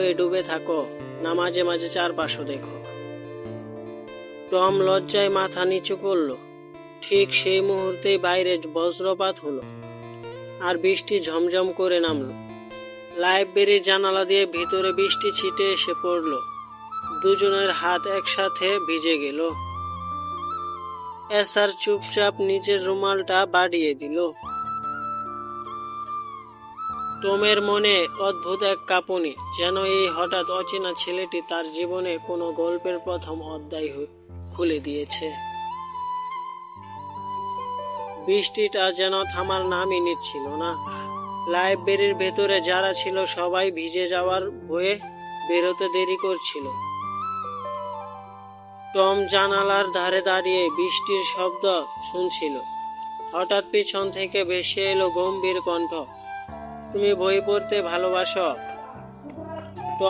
হয়ে ডুবে থাকো না মাঝে মাঝে চারপাশও দেখো। টম লজ্জায় মাথা নিচু করল। ঠিক সেই মুহূর্তেই বাইরে বজ্রপাত হলো আর বৃষ্টি ঝমঝম করে নামলো। লাইব্রেরির জানালা দিয়ে ভিতরে বৃষ্টি ছিটে এসে পড়ল। দুজনের হাত একসাথে ভিজে গেল। এসার চুপচাপ নিজের রুমালটা বাড়িয়ে দিল। টমের মনে অদ্ভুত এক কাঁপুনি, যেন এই হঠাৎ অচেনা ছেলেটি তার জীবনে কোনো গল্পের প্রথম অধ্যায় খুলে দিয়েছে। বৃষ্টিটা যেন থামার নামই নিচ্ছিল না। লাইব্রেরির ভেতরে যারা ছিল সবাই ভিজে যাওয়ার ভয়ে বেরোতে দেরি করছিল। টম জানালার ধারে দাঁড়িয়ে বৃষ্টির শব্দ শুনছিল। হঠাৎ পিছন থেকে ভেসে এলো গম্ভীর কণ্ঠ। তুমি বই পড়তে ভালোবাসো।